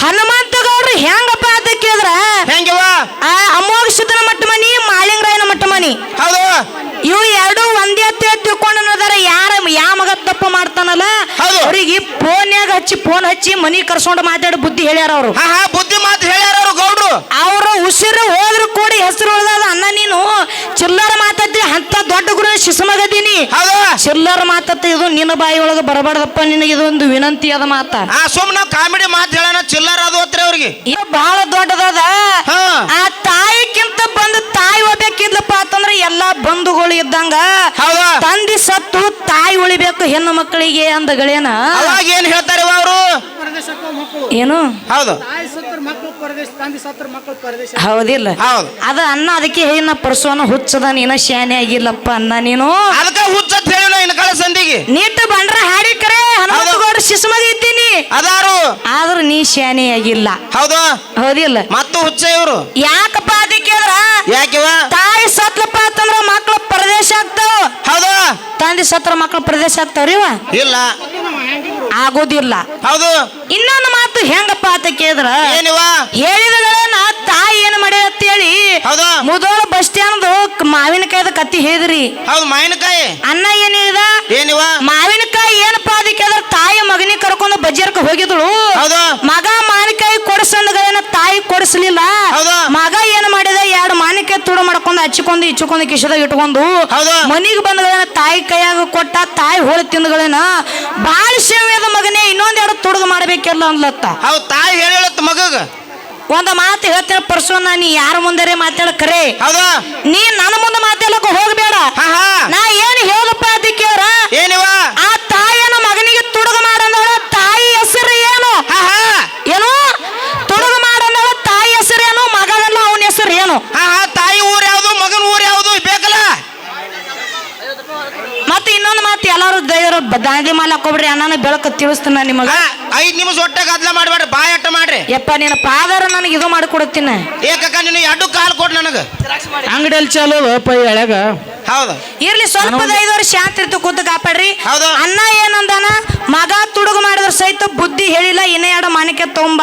ಹನುಮಂತ ಗೌಡ್ರು ಹೆಂಗಪ್ಪ ಅಂತ ಕೇಳಿದ್ರ ಹೆಂಗಿವ ಆ ಅಮೋಘ ಸುತನ ಮಟ್ಟ ಮನಿ ಮಾಲಿಂಗರಾಯನ ಮಟ್ಟ ಮನಿ ಹೌದು. ಇವು ಎರಡು ಒಂದೇ ತೇ ತಿಳ್ಕೊಂಡು ಅನ್ನೋದಾರ ಯಾರ ಯಾವ ಮಗ ತಪ್ಪು ಮಾಡ್ತಾನಲ್ಲ. ಅವ್ರಿಗೆ ಫೋನ್ಯಾಗ ಹಚ್ಚಿ ಫೋನ್ ಹಚ್ಚಿ ಮನಿ ಕರ್ಸ್ಕೊಂಡು ಮಾತಾಡಿ ಬುದ್ಧಿ ಹೇಳ್ಯಾರ ಅವರು. ಹಾ ಹಾ ಬುದ್ಧಿ ಮಾತು ಹೇಳ್ಯಾರ ಅವರು ಗೌಡ್ರು. ಅವ್ರ ಉಸಿರು ಹೋದ್ರು ಕೂಡಿ ಹೆಸರು ಅಣ್ಣ ಅನ್ನ ನೀನು. ಚಿಲ್ಲರ ದೊಡ್ಡ ಚಿಲ್ಲರ್ ಶಿಶುಮಗದೀನಿ. ಹೌದು. ಚಿಲ್ಲರ ಮಾತತ್ತ ಇದು ನಿನ್ನ ಬಾಯಿ ಒಳಗೆ ಬರಬಾರ್ದಪ್ಪ ನಿನಗೆ ಇದೊಂದು ವಿನಂತಿ ಅದ ಮಾತ. ಸುಮ್ ನಾವ್ ಕಾಮಿಡಿ ಮಾತು ಹೇಳೋಣ ಚಿಲ್ಲರ್ ಅದು ಹತ್ರ ಅವ್ರಿಗೆ. ಇದು ಬಹಳ ದೊಡ್ಡದಾದ. ಆ ತಾಯಿಕ್ಕಿಂತ ಬಂದು ತಾಯಿ ಒಬ್ಬೇಕಿದ್ಲಪ್ಪ ಅಂತಂದ್ರೆ ಎಲ್ಲಾ ಬಂಧುಗಳು ಇದ್ದಂಗ. ಹೌದು. ತಂದಿ ಸತ್ತು ತಾಯಿ ಉಳಿಬೇಕು ಹೆಣ್ಣು ಮಕ್ಕಳಿಗೆ ಅಂದಗಳೇನ? ಅವಾಗ ಏನ್ ಹೇಳ್ತಾರೆ ಅವರು? ಏನು? ಹೌದು. ಹೌದಿಲ್ಲ. ಹೌದು. ಅದ ಅನ್ನ ಅದಕ್ಕೆ ಹೇಳಿನ ಪರ್ಸೋನ ಹುಚ್ಚದ ನೀನ ಶಾನೆ ಆಗಿಲ್ಲಪ್ಪ ಅನ್ನ ನೀನು. ಅದಕ್ಕೆ ಇನ್ಕಾಳ ಸಂದಿಗೆ. ನೀಟ್ ಬಂಡ್ರ ಹಾಡಿ ಕರೆ ಹನುಮಂತಗೌಡ ಶಿಸ್ಮದ ಇದ್ದೀನಿ. ಅದಾರು. ಆದ್ರೂ ನೀ ಶಾನೆ ಆಗಿಲ್ಲ. ಹೌದು. ಹೌದಿಲ್ಲ. ಮತ್ತು ಹುಚ್ಚ ಇವರು. ಯಾಕಪ್ಪ ಅದಕ್ಕೆ ಯಾಕೆ ಯಾಕಿವ? ತಾಯಿ ಸತ್ಲಪ್ಪ ಅಂತಂದ್ರ ಮಕ್ಳ ಪ್ರದೇಶ ಆಗ್ತಾವ. ಹೌದು. ತಂದೆ ಸತ್ರ ಮಕ್ಳ ಪ್ರದೇಶ ಆಗ್ತಾವ್ರಿ? ಇಲ್ಲ. ಆಗೋದಿಲ್ಲ. ಹೌದು. ಇನ್ನೊಂದು ಮಾತು ಹೆಂಗಪ್ಪ ಅಂತ ಕೇಳಿದ್ರ ಏನಿವ? ಹೇಳಿದಗಳೇನ ತಾಯಿ ಏನ್ ಮಾಡಿ ಅಂತೇಳಿ ಹೌದು. ಮುದೋಳ ಬಸ್ ಸ್ಟ್ಯಾಂಡ್ ಮಾವಿನಕಾಯ್ದ ಕತ್ತಿ ಹೇಳಿದ್ರಿ. ಹೌದು ಮಾವಿನಕಾಯಿ. ಅನ್ನ ಏನ್ ಹೇಳಿದ? ಏನಿವ? ಮಾವಿನಕಾಯಿ ಏನಪ್ಪಾ ಅದಕ್ಕೆ ಅದ್ರ ತಾಯಿ ಮಗನಿಗೆ ಕರ್ಕೊಂಡು ಬಜ್ಜರ್ಕ ಹೋಗಿದ್ಳು ಹೌದು. ಮಗ ಮಾವಿನಕಾಯಿ ಕೊಡಿಸಂದಗಳೇನ ತಾಯಿ ಕೊಡಿಸ್ಲಿಲ್ಲ ಹೌದು. ಮಗ ಏನ್ ಮಾಡಿದ ಎರಡು ಮಾವಿನಕಾಯಿ ತುಡು ಮಾಡ್ಕೊಂಡು ಹಚ್ಕೊಂಡು ಇಚ್ಕೊಂಡು ಕಿಶದಾಗ ಇಟ್ಕೊಂಡು. ಮನಿಗೆ ಬಂದಗಳೇನ ತಾಯಿ ಕೈಯಾಗ ಕೊಟ್ಟ ತಾಯಿ ಹೋಳಿ ತಿಂದಗಳೇನ ಬಾಳ ಸೇವೆದ ಮಗನೇ ಇನ್ನೊಂದೆರಡು ತೊಡದು ಮಾಡ್ಬೇಕಲ್ಲ ಅಂದ್ಲತ್ತ ಹೌದು ತಾಯಿ ಹೇಳತ್ತ ಮಗಗ. ಒಂದ ಮಾತು ಹೇಳ್ತೇನೆ ಪರ್ಸೋನ ನೀ ಯಾರ ಮುಂದೆ ಮಾತಾಡ ಕರೆ ನೀ ನನ್ನ ಮುಂದೆ ಮಾತಾಡಕ ಹೋಗ್ಬೇಡ. ದಾಂಡಿ ಮಾಲ ಹಾಕೋಬಿಡ್ರಿ ಅಣ್ಣನ ಬೆಳಕ ತಿಳಿಸ್ತಾನ ನಿಮಗ. ಐದ್ ನಿಮಿಷ ಹೊಟ್ಟೆ ಗದ್ಲ ಮಾಡ್ಬೇಡ್ರಿ ಬಾಯ್ ಅಟ್ಟ ಮಾಡ್ರಿ. ಯಪ್ಪ ನಿನ್ನ ಪಾದರ ನನಗೆ ಇದು ಮಾಡಿ ಕೊಡುತ್ತೀನಿ ಏಕಕ್ಕ ನೀನು ಎರಡು ಕಾಲ್ ಕೊಡ್ ನನಗ. ಅಂಗಡಿಯಲ್ಲಿ ಚಾಲು ಪೈ ಎಳ್ಯಾಗ ಹೌದು. ಇರ್ಲಿ ಸ್ವಲ್ಪ ಐದವರು ಶಾಂತಿ ಇರ್ತು ಕೂತು ಕಾಪಾಡ್ರಿ. ಹೌದು. ಅಣ್ಣ ಏನಂದಾನ ಮಗ ತುಡುಗು ಮಾಡಿದ್ರ ಸಹಿತ ಬುದ್ಧಿ ಹೇಳಿಲ್ಲ ಇನ್ನ ಎರಡು ಮಾನಿಕೆ ತೊಂಬ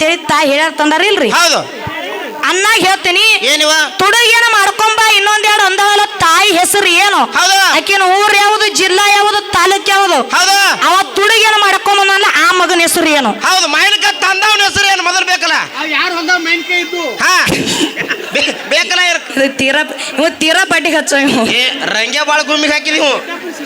ತೇಳಿ ತಾಯಿ ಹೇಳ್ಯಾರ ತಂದಾರ ಇಲ್ರಿ? ಹೌದು. ಅನ್ನ ಹೇಳ್ತೀನಿ. ಏನಿವ? ತುಡುಗೇನ ಮಾಡ್ಕೊಂಬ ಇನ್ನೊಂದೆರಡು ಅಂದವಲ್ಲ ತಾಯಿ ಹೆಸರು ಏನು? ಹೌದು. ಆಕಿನ ಊರ್ ಯಾವುದು ಜಿಲ್ಲಾ ಯಾವುದು ತಾಲೂಕ್ ಯಾವುದು? ಹೌದು. ಅವ ತುಡುಗೇನ ಮಾಡ್ಕೊಂಬಂದ ಆ ಮಗನ ಹೆಸರು ಏನು? ಹೌದು ಮೈನಕ ತಂದವನ ಹೆಸರು ಏನು ಮೊದಲು ಬೇಕಲ್ಲ? ಯಾರು ಹೊಂದ ಮೈನಕೆ ಇದ್ದು? ಹಾ. ಬೇಕಲ್ಲ ತೀರಾ ಇವ ತೀರಾ ಬಡ್ಡಿಗೆ ಹಚ್ಚೋ ರಂಗೆ ಬಾಳ ಗುಮ್ಮಿಗೆ ಹಾಕಿದೀವು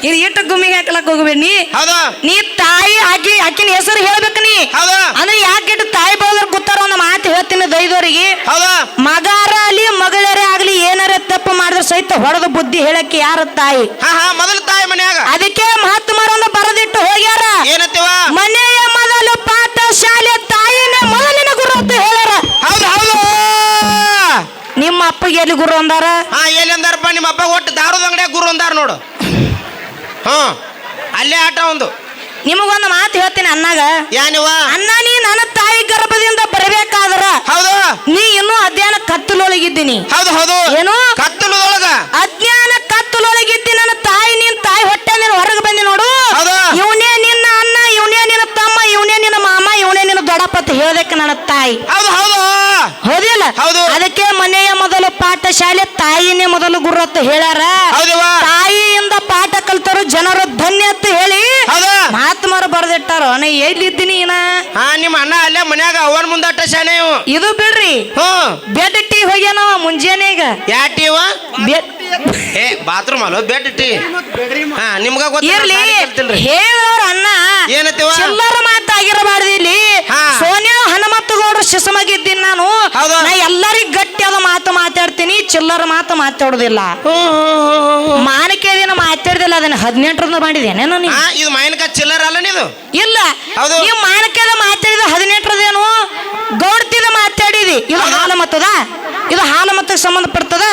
ಇದು ಇಟ್ಟು ಗುಮ್ಮಿಗೆ ಹಾಕಲಕ್ ಹೋಗ್ಬೇಡಿ ನೀ. ಹೌದು? ನೀ ತಾಯಿ ಆಕಿ ಆಕಿನ ಹೆಸರು ಹೇಳ್ಬೇಕು ನೀ. ಹೌದಾ? ಅಂದ್ರೆ ಯಾಕೆ ಇಟ್ಟು ತಾಯಿ ಬಳದ್ರ ಕೂತಾರ ಒಂದು ಮಾತು ಹೇಳ್ತೀನಿ ದೈದವರಿಗೆ ಹೌದಾ? ಮಗಾರ ಅಲ್ಲಿ ಮಗಳರೇ ಆಗ್ಲಿ ಏನಾರ ತಪ್ಪು ಮಾಡಿದ್ರೆ ಸಹಿತ ಹೊಡೆದ ಬುದ್ಧಿ ಹೇಳಕ್ಕೆ ಯಾರ ತಾಯಿ? ಹಾ ಹಾ ಮೊದಲು ತಾಯಿ ಮನ್ಯಾಗ. ಅದಕ್ಕೆ ಮಹಾತ್ಮರೊಂದು ಬರೆದಿಟ್ಟು ಹೋಗ್ಯಾರ. ಏನಂತೀವ ಮನೆಯ ಮೊದಲು ಪಾಠ ಶಾಲೆ ತಾಯಿನೇ ಮೊದಲಿನ ಗುರು ಅಂತ ಹೇಳ್ಯಾರ. ಹೌದು ಹೌದು. ನಿಮ್ಮ ಅಪ್ಪಗೆ ಎಲ್ಲಿ ಗುರು ಅಂದಾರ? ಹಾ ಎಲ್ಲಿ ಅಂದಾರಪ್ಪ? ನಿಮ್ಮ ಅಪ್ಪ ಒಟ್ಟು ದಾರದ ಅಂಗಡಿಯಾಗ ಗುರು ಅಂದಾರ ನೋಡು. ಹ್ಮ್ ಅಲ್ಲೇ ಆಟ ಒಂದು. ನಿಮಗೊಂದು ಮಾತು ಹೇಳ್ತೀನಿ ಅನ್ನಾಗ ಯಾನಿವ ಅನ್ನ ನೀ ನನ್ನ ತಾಯಿ ಗರ್ಭದಿಂದ ಬರಬೇಕಾದ್ರ ಹೌದು. ನೀ ಇನ್ನೂ ಅಧ್ಯಯನ ಕತ್ತಲೊಳಗಿದ್ದೀನಿ. ಹೌದು ಹೌದು. ಏನು? ಕತ್ತಲದೊಳಗ ಅಜ್ಞಾನ ಕತ್ತಲೊಳಗಿದ್ದಿ ನನ್ನ ತಾಯಿ ನಿನ್ ತಾಯಿ ಹೊಟ್ಟೆ ನೀನು ಹೊರಗೆ ಬಂದಿ ನೋಡು. ಹೌದು. ಇವನೇ ನಿನ್ನ ಅಣ್ಣ ಇವನೇ ನಿನ್ನ ತಮ್ಮ ಇವನೇ ನಿನ್ನ ಮಾಮ ಇವನೇ ನಿನ್ನ ದೊಡ್ಡಪ್ಪ ಅಂತ ಹೇಳ್ದಕ್ಕೆ ನನ್ನ ತಾಯಿ. ಹೌದು ಹೌದು. ಹೌದಿಲ್ಲ? ಹೌದು. ಅದಕ್ಕೆ ಮನೆಯ ಮೊದಲು ಪಾಠ ಶಾಲೆ ತಾಯಿನೇ ಮೊದಲು ಗುರು ಅಂತ ಹೇಳ್ಯಾರ. ಹೌದಿವ ತಾಯಿಯಿಂದ ಪಾಠ ಕಲ್ತರು ಜನರು ಧನ್ಯ ಅಂತ ಹೇಳಿ ಹೌದು ಬರೆದಿಟ್ಟಾರ ನಾ ಎಲ್ಲಿದ್ದೀನಿ ಹಾ ನಿಮ್ಮ ಅಣ್ಣ ಅಲ್ಲೇ ಮನ್ಯಾಗ ಅವನ್ ಮುಂದಟ್ಟ ಶಾನೆ ಇವು. ಇದು ಬಿಡ್ರಿ. ಹ್ಮ್ ಬೆಡ್ ಟೀ ಹೋಗ್ಯಾನವ ಮುಂಜಾನೆ ಈಗ? ಯಾ ಟೀವ ಬೆಡ್ ಏ ಬಾತ್ರೂಮ್ ಅಲ್ಲ ಬೆಡ್ ಟೀ. ಹಾ ನಿಮ್ಗ ಇರ್ಲಿ. ಗೊತ್ತಿಲ್ಲ ಹೇಳೋರ್ ಅಣ್ಣ. ಏನಂತೀವ ಚಿಲ್ಲರ ಮಾತಾಗಿರಬಾರ್ದು ಇಲ್ಲಿ. ಹಾ. ಸೋನಿಯಾ ಹನುಮಂತ ಗೌಡ್ರ ಶಿಶುಮಗಿದ್ದೀನಿ ನಾನು. ಹೌದು. ನಾ ಎಲ್ಲರಿಗ್ ಗಟ್ಟಿಯಾದ ಮಾತು ಮಾತಾಡ್ತೀನಿ ಚಿಲ್ಲರ ಮಾತು ಮಾತಾಡೋದಿಲ್ಲ. ಮಾನಕೆ ದಿನ ಅದನ್ನ ಹದಿನೆಂಟರಿಂದ ಮಾಡಿದೇನೆ ನಾನು? ಇದು ಮಾವಿನಕಾಯಿ ಚಿಲ್ಲರ್ ಅಲ್ಲ ನೀದು? ಇಲ್ಲ. ಹೌದು. ನೀವು ಮಾನಕೆದ ಮಾತಾಡಿದ ಹದಿನೆಂಟರದೇನು? ಗೌಡ್ತಿದ ಮಾತಾಡಿದಿ. ಇದು ಹಾಲು ಮತ್ತದ? ಇದು ಹಾಲು ಮತ್ತಕ್ಕೆ ಸಂಬಂಧಪಡ್ತದ?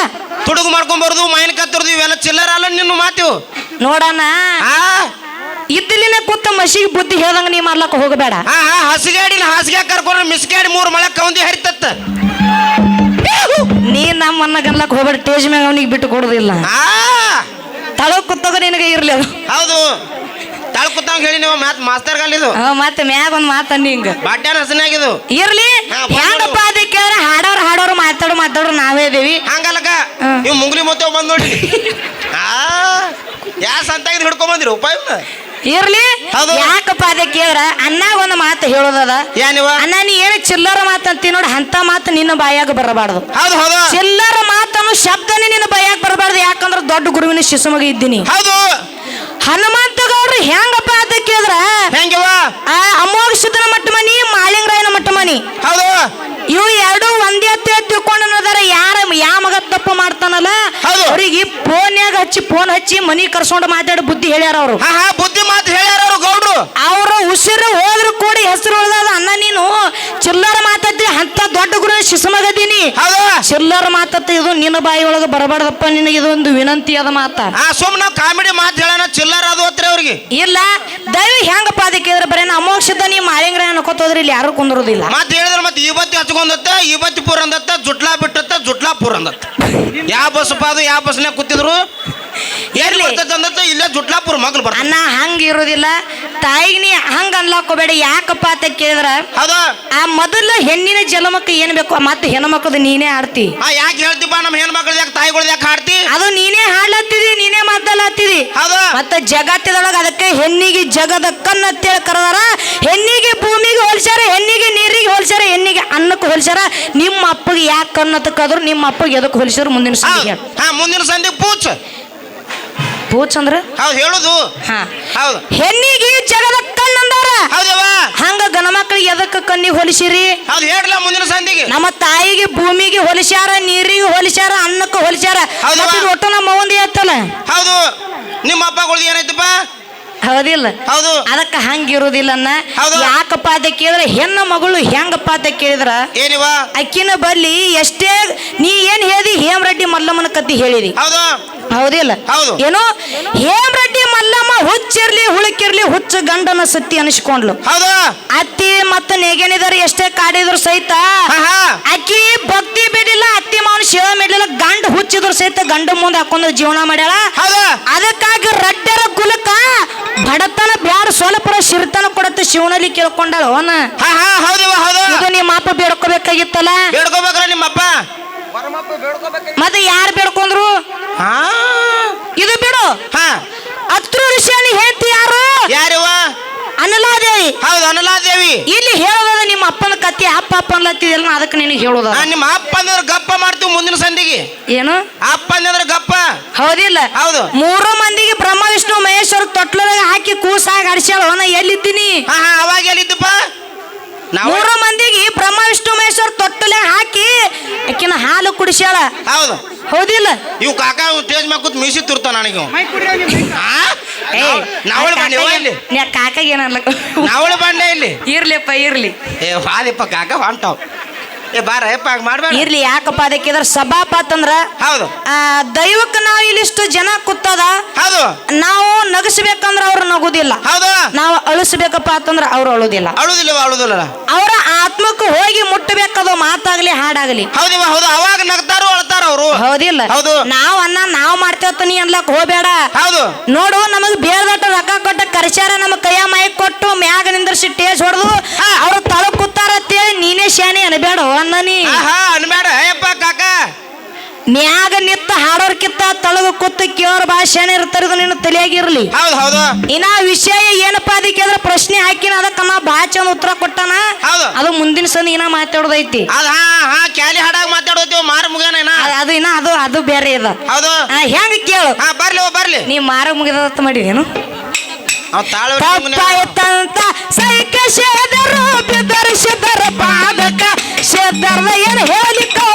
ತುಡುಗು ಮಾಡ್ಕೊಂಡ್ ಬರೋದು ಮಾವಿನಕಾಯಿ ತುರ್ದು ಇವೆಲ್ಲ ಚಿಲ್ಲರ ಅಲ್ಲ ನಿನ್ನ ಮಾತು? ನೋಡಣ ಹಾ ಇದ್ದಲಿನ ಕೂತ ಮಸಿಗೆ ಬುದ್ಧಿ ಹೇಳ್ದಂಗ ನೀ ಮಾಡ್ಲಕ್ಕ ಹೋಗಬೇಡ. ಹಾ ಹಾ ಹಸಿಗಾಡಿನ ಹಾಸಿಗೆ ಕರ್ಕೊಂಡ್ರೆ ಮಿಸ್ಗಾಡಿ ಮೂರು ಮಳೆ ಕೌಂದಿ ಹರಿತತ್ತ. ನೀ ನಮ್ಮನ್ನ ಗನ್ಲಕ್ ಹೋಗ್ಬೇಡ ಟೇಜ್ ಮ್ಯಾಗ ಅವನಿಗೆ ಬಿಟ್ಟು ಕೊಡುದಿಲ್ಲ. ಹಾ ತಳ ಕೂತಾಗ ನಿನಗೆ ಇರ್ಲಿ ಅದು. ಹೌದು. ತಾಳ್ ಕೂತಾವ್ ಹೇಳಿ ನೀವು ಮಾತ್ ಮಾಸ್ತರ್ ಗಲ್ಲಿದು ಆ, ಮತ್ತೆ ಮ್ಯಾಗ ಒಂದ್ ಮಾತಂದಿ ಹಿಂಗ. ಬಾಟ್ಯಾನ ಹಸನಾಗಿದು ಇರ್ಲಿ. ಹಾ, ಬಂದ್ರು. ಹೆಂಗಪ್ಪ ಅದಕ್ಕೆ ಹಾಡೋರು ಹಾಡೋರು ಮಾತಾಡೋ ಮಾತಾಡೋರು ನಾವೇ ಇದೀವಿ. ಹಂಗಲ್ಲಕ. ನೀವು ಮುಂಗ್ಲಿ ಮೊತ್ತ ಬಂದ್ ನೋಡಿ. ಆ ಯಾ ಸಂತಾಗಿದ್ ಹಿಡ್ಕೊಂಡ್ ಬಂದಿರಿ? ಉಪಾಯ ಇರ್ಲಿ. ಹೌದು. ಯಾಕಪ್ಪ ಅದಕ್ಕೆ ಕೇಳ್ರೆ ಅನ್ನಾಗ ಒಂದು ಮಾತು ಹೇಳೋದದ ಯಾ ನೀವ? ಅಣ್ಣ ನೀ ಏನು ಚಿಲ್ಲರ ಮಾತಂತಿ ನೋಡಿ ಅಂತ ಮಾತು ನಿನ್ನ ಬಾಯಾಗ ಬರಬಾರ್ದು. ಹೌದು ಹೌದು. ಚಿಲ್ಲರ ಮಾತನ್ನು ಶಬ್ದನೇ ನಿನ್ನ ಬಾಯಾಗ ಬರಬಾರ್ದು. ಯಾಕಂದ್ರೆ ದೊಡ್ಡ ಗುರುವಿನ ಶಿಶುಮಗ ಇದ್ದೀನಿ. ಹೌದು. ಹನುಮಂತ ಗೌಡ್ರು ಹೆಂಗಪ್ಪ ಅಂತ ಕೇಳಿದ್ರ ಹೆಂಗವ? ಅಮೋಘ ಸಿದ್ದನ ಮಟ್ಟ ಮನಿ ಮಾಲಿಂಗರಾಯನ ಮಟ್ಟ ಮನಿ ಹೌದು. ಇವು ಎರಡು ಒಂದೇ ತಿಳ್ಕೊಂಡು ಅನ್ನೋದಾರ. ಯಾರ ಯಾವ ಮಗ ತಪ್ಪು ಮಾಡ್ತಾನಲ್ಲ. ಅವ್ರಿಗೆ ಫೋನ್ಯಾಗ ಹಚ್ಚಿ ಫೋನ್ ಹಚ್ಚಿ ಮನಿ ಕರ್ಸ್ಕೊಂಡು ಮಾತಾಡಿ ಬುದ್ಧಿ ಹೇಳ್ಯಾರ ಅವರು. ಬುದ್ಧಿ ಮಾತು ಹೇಳ್ಯಾರ ಅವರು ಗೌಡ್ರು. ಅವ್ರ ಉಸಿರು ಹೋದ್ರು ಕೂಡಿ ಹೆಸರು ಉಳ್ದದ. ಅಣ್ಣ ನೀನು ಚಿಲ್ಲರ ಮಾತಾಡ್ತಿ ಅಂತ ದೊಡ್ಡ ಗುರು ಶಿಶುಮಗದೀನಿ ಹೌದು ಚಿಲ್ಲರ ಮಾತತ್ತ ಇದು ನಿನ್ನ ಬಾಯಿ ಒಳಗೆ ಬರಬಾರ್ದಪ್ಪ ನಿನಗೆ ಇದೊಂದು ವಿನಂತಿ ಅದ ಮಾತ. ಆ ಸುಮ್ ನಾವ್ ಕಾಮಿಡಿ ಮಾತು ಹೇಳೋಣ ಚಿಲ್ಲರ್ ಅದು ಹತ್ರ ಅವ್ರಿಗೆ. ಇಲ್ಲ ದಯವಿ ಹೆಂಗಪ್ಪ ಅದಕ್ಕೆ ಬರೇನ ಬರೀ ಅಮೋಕ್ಷದ ನೀ ಮಾಳಿಂಗ್ರ ಅನ್ಕೋತೋದ್ರಿ ಇಲ್ಲಿ ಯಾರು ಕುಂದ್ರೋದಿಲ್ಲ. ಮತ್ತೆ ಹೇಳಿದ್ರೆ ಮತ್ತೆ ಇವತ್ತು ಹಚ್ಕೊಂಡತ್ತ ಇವತ್ತಿಪುರ ಅಂದತ್ತ ಜುಟ್ಲಾ ಬಿಟ್ಟತ್ತ ಜುಟ್ಲಾಪುರ ಅಂದತ್ತ ಯಾವ ಬಸ್ ಅದು ಯಾವ ಬಸ್ನಾಗ ಕೂತಿದ್ರು? ಎಲ್ಲಿ ಇಲ್ಲೇ ಜುಟ್ಲಾಪುರ ಮಗ್ಳು ಬರ್ತಾನ ಅಣ್ಣ ಹಂಗ ಇರೋದಿಲ್ಲ. ತಾಯಿಗೆ ನೀ ಹಂಗ ಅನ್ಲಾಕೋಬೇಡ ಯಾಕಪ್ಪ ಅಂತ ಕೇಳಿದ್ರ? ಹೌದು. ಆ ಮೊದಲ ಹೆಣ್ಣಿನ ಜಲಮಕ್ಕೆ ಏನ್ ಬೇಕು? ಮತ್ತೆ ಹೆಣ್ಮಕ್ಳದು ನೀನೇ ಆಡ್ತಿ. ಆ ಯಾಕೆ ಹೇಳ್ತೀಪ ನಮ್ಮ ಹೆಣ್ಮಕ್ಳು ಯಾಕೆ ತಾಯಿಗಳು ಯಾಕೆ ಹಾಡ್ತಿ? ಅದು ನೀನೇ ಹಾಡ್ಲತ್ತಿದಿ ನೀನೇ ಮಾತಲ್ಲತ್ತಿದಿ ಹೌದು. ಮತ್ತೆ ಜಗತ್ತಿನೊಳಗ ಅದಕ್ಕೆ ಹೆಣ್ಣಿಗೆ ಜಗದ ಕಣ್ಣತ್ತೇಳಿ ಕರೆದಾರ. ಹೆಣ್ಣಿಗೆ ಯಾಕೆ ಕಣ್ಣತ್ತ ನಿಮ್ಮ ಅಪ್ಪಗೆ ಎದಕ್ಕೆ ಹೊಲಿಸಿದ್ರು ಮುಂದಿನ ಹೌದು. ಹಾ ಮುಂದಿನ ಸಂಧಿ ಪೂಚ್. ಪೂಚ್ ಅಂದ್ರೆ? ಹೌದು ಹೇಳುದು. ಹಾ. ಹೌದು. ಹೆಣ್ಣಿಗೆ ಜಗದ ಕಣ್ಣಂದಾರ? ಹೌದವ್ವ ಹಂಗ ಗಣ ಮಕ್ಕಳಿಗೆ ಎದಕ್ಕೆ ಕಣ್ಣಿಗೆ ಹೊಲಿಸಿರಿ? ಹೌದು ಹೇಳಲ್ಲ ಮುಂದಿನ ಸಂಧಿಗೆ ನಮ್ಮ ತಾಯಿಗೆ ಭೂಮಿಗೆ ಹೋಲಿಸ್ಯಾರ ನೀರಿಗೆ ಹೋಲಿಸ್ಯಾರ ಅನ್ನಕ್ಕೆ ಹೋಲಿಸ್ಯಾರ. ಹೌದವ್ವ. ಒಟ್ಟು ನಮ್ಮ ಒಂದೇ ಐತಲ್ಲ ಹೌದು. ನಿಮ್ಮ ಅಪ್ಪಗಳು ಏನಾಯ್ತಪ್ಪ ಹೌದಿಲ್ಲ? ಹೌದು. ಅದಕ್ಕೆ ಹಂಗಿರುದಿಲ್ಲ. ಯಾಕಪ್ಪ ಅಂತ ಕೇಳಿದ್ರೆ ಹೆಣ್ಣ ಮಗಳು ಹೆಂಗಪ್ಪ ಅಂತ ಕೇಳಿದ್ರ? ಏನಿವ? ಅಕ್ಕಿನ ಬಲ್ಲಿ ಎಷ್ಟೇ ನೀ ಏನ್ ಹೇಳಿ ಹೇಮರೆಡ್ಡಿ ಮಲ್ಲಮ್ಮನ ಕತ್ತಿ ಹೇಳಿದಿ? ಹೌದು. ಹೌದಿಲ್ಲ? ಹೌದು. ಏನು ಹೇಮರೆಡ್ಡಿ ಮಲ್ಲಮ್ಮ ಹುಚ್ಚಿರ್ಲಿ ಹುಳುಕಿರ್ಲಿ ಹುಚ್ಚ ಗಂಡನ ಸತ್ತಿ ಅನಿಸ್ಕೊಂಡ್ಲು. ಹೌದು. ಅತ್ತಿ ಮತ್ತ ನೆಗೇನಿದಾರೆ ಎಷ್ಟೇ ಕಾಡಿದ್ರು ಸಹಿತ ಅಕ್ಕಿ ಭಕ್ತಿ ಬಿಡಿಲ್ಲ ಅತ್ತಿ ಮಾವನ ಶಿವ ಮಾಡಲಿಲ್ಲ ಗಂಡ ಹುಚ್ಚಿದ್ರು ಸಹಿತ ಗಂಡ ಮುಂದೆ ಹಾಕೊಂಡು ಜೀವನ ಮಾಡ್ಯಾಳ. ಹೌದು. ಅದಕ್ಕಾಗಿ ರಟ್ಟರ ಕುಲಕ ಬಡತನ ಬ್ಯಾಡ ಸ್ವಲ್ಪ ಶಿರ್ತನ ಕೊಡತ್ತೆ ಶಿವನಲ್ಲಿ ಕೇಳ್ಕೊಂಡಾಳ ಅವನ. ಹಾ ಹಾ ಹೌದಿವ ಹೌದು. ಇದು ನಿಮ್ಮ ಅಪ್ಪ ಬೇಡ್ಕೋಬೇಕಾಗಿತ್ತಲ್ಲ? ಬೇಡ್ಕೋಬೇಕ್ರ ನಿಮ್ಮಪ್ಪ. ಮತ್ತೆ ಯಾರು ಬೇಡ್ಕೊಂಡ್ರು ಹಾ ಇದು ಬಿಡು ಹಾ ಹತ್ರ ಋಷಿಯನಿ ಹೇಳ್ತಿ ಯಾರು ಯಾರಿವ ಅನ್ನಲಾದೇವಿ ಹೌದು ದೇವಿ ಇಲ್ಲಿ ಹೇಳೋದ ನಿಮ್ಮ ಅಪ್ಪನ ಕತ್ತಿ ಅಪ್ಪ ಅಪ್ಪ ಅನ್ಲತ್ತಿದಲ್ಲ ಅದಕ್ಕೆ ನಿನಗೆ ಹೇಳೋದ ನಿಮ್ಮ ಅಪ್ಪ ಅಂದ್ರೆ ಗಪ್ಪ ಮಾಡ್ತೀವಿ ಮುಂದಿನ ಸಂಧಿಗೆ ಏನು? ಅಪ್ಪ ಅಂದ್ರೆ ಗಪ್ಪ. ಹೌದಿಲ್ಲ. ಹೌದು. ಮೂರು ಮಂದಿಗೆ ಬ್ರಹ್ಮ ವಿಷ್ಣು ಮಹೇಶ್ವರ ತೊಟ್ಲದಾಗ ಹಾಕಿ ಕೂಸಾಗಿ ಅಡಿಸ್ಯಾಳ ಅವನ ಎಲ್ಲಿದ್ದೀನಿ? ಹಾ ಹಾ ಅವಾಗ ಎಲ್ಲಿದ್ದಪ್ಪ? ನಾವು ಮೂರು ಮಂದಿಗೆ ಬ್ರಹ್ಮ ವಿಷ್ಣು ಮಹೇಶ್ವರ ತೊಟ್ಟಲೆ ಹಾಕಿ ಆಕಿನ ಹಾಲು ಕುಡಿಸ್ಯಾಳ? ಹೌದು. ಹೌದಿಲ್ಲ? ಇವ್ ಕಾಕ ತೇಜ್ ಮ್ಯಾಗ ಕೂತ್ ಮೀಸಿ ತುರ್ತ ನನಗೆ ಕಾಕ ನಾವಳಿ ಇಲ್ಲಿ. ಕಾಕಾಗ ಏನಲ್ಲ ನಾವಳಿ ಬಂಡೆ ಇಲ್ಲಿ. ಇರ್ಲಿಪ್ಪ ಇರ್ಲಿ. ಏ ಹಾದಿಪ್ಪ ಕಾಕ ಹೊಂಟಾವ್. ಏ ಬಾರ ಯಪ್ಪ ಹಂಗ ಮಾಡ್ಬೇಡ. ಇರ್ಲಿ ಯಾಕಪ್ಪ ಅದಕ್ಕೆ ಇದ್ರ ಸಭಾಪಾತ್ ಅಂದ್ರ ಹೌದು. ಆ ದೈವಕ್ಕೆ ನಾವು ಇಲ್ಲಿಷ್ಟು ಜನ ಕುತ್ತದ ಹೌದು. ನಾವು ನಗಿಸ್ಬೇಕಂದ್ರ ಅವ್ರು ನಗುದಿಲ್ಲ. ಹೌದು. ನಾವು ಅಳಿಸ್ಬೇಕಪ್ಪ ಅಂತಂದ್ರ ಅವ್ರು ಅಳುದಿಲ್ಲ. ಅಳೋದಿಲ್ಲ ಅಳುದಿಲ್ಲ ಅವರ ಆತ್ಮಕ್ಕೆ ಹೋಗಿ ಮುಟ್ಟಬೇಕದು ಮಾತಾಗ್ಲಿ ಹಾಡಾಗ್ಲಿ. ಹೌದಿವ ಹೌದು ಅವಾಗ ನಗ್ತಾರು ಅಳ್ತಾರ ಅವರು. ಹೌದಿಲ್ಲ. ಹೌದು. ನಾವ್ ಅನ್ನ ನಾವ್ ಮಾಡ್ತೇವತ್ತ ನೀ ಅನ್ಲಕ್ ಹೋಗ್ಬೇಡ. ಹೌದು. ನೋಡು ನಮಗ್ ಬೇಡದಟ್ಟ ರೊಕ್ಕ ಕೊಟ್ಟ ಕರ್ಸ್ಯಾರ ನಮ್ಮ ಕೈಯ ಮೈ ಕೊಟ್ಟು ಮ್ಯಾಗ ನಿಂದ್ರಿಸಿ ಟೇಸ್ ಹೊಡೆದು ಅವ್ರ ತಳ ಕೂತಾರ ಅಂತೇಳಿ ನೀನೇ ಶಾನೆ ಅನ್ಬೇಡ ಅನ್ನ ನೀ. ಅನ್ಬೇಡ. ಮ್ಯಾಗ ನಿತ್ತ ಹಾಡೋರ್ಕಿತ್ತ ತಳಗ ಕುತ್ತ ಕೇಳೋರ್ ಭಾಷೆ ಇರ್ತಾರ ಇದು ನಿನ್ನ ತಲೆಯಾಗಿರ್ಲಿ. ಹೌದು ಹೌದು. ಇನ್ನ ವಿಷಯ ಏನಪ್ಪಾ ಅದಕ್ಕೆ ಅದ್ರ ಪ್ರಶ್ನೆ ಹಾಕಿನ ಅದಕ್ಕ ನಾ ಭಾಳ ಚಂದ ಉತ್ತರ ಕೊಟ್ಟಾನ. ಹೌದು. ಅದು ಮುಂದಿನ ಸಂದಿ ಇನ್ನ ಮಾತಾಡೋದೈತಿ. ಅದ ಹಾ ಹಾ ಕ್ಯಾಲಿ ಹಾಡಾಗ ಮಾತಾಡೋತೀವಿ ಮಾರ ಮುಗಿಯನ ಇನ್ನ. ಅದ್- ಅದು ಇನ್ನ ಅದು ಅದು ಬೇರೆ ಇದ ಹೌದು. ಆ, ಹೆಂಗ್ ಕೇಳು. ಹಾ ಬರ್ಲಿ ಓ ಬರ್ಲಿ. ನೀ ಮಾರ ಮುಗಿದತ್ತ ಮಾಡಿ ಅವ್ ತಾಳ ತಪ್ಪಾಯ್ತಂತ ಸೈಕ ಶೇದರು ಪಾದಕ ಸಿದ್ದರ್ದ ಏನು ಹೇಳಿಕೋ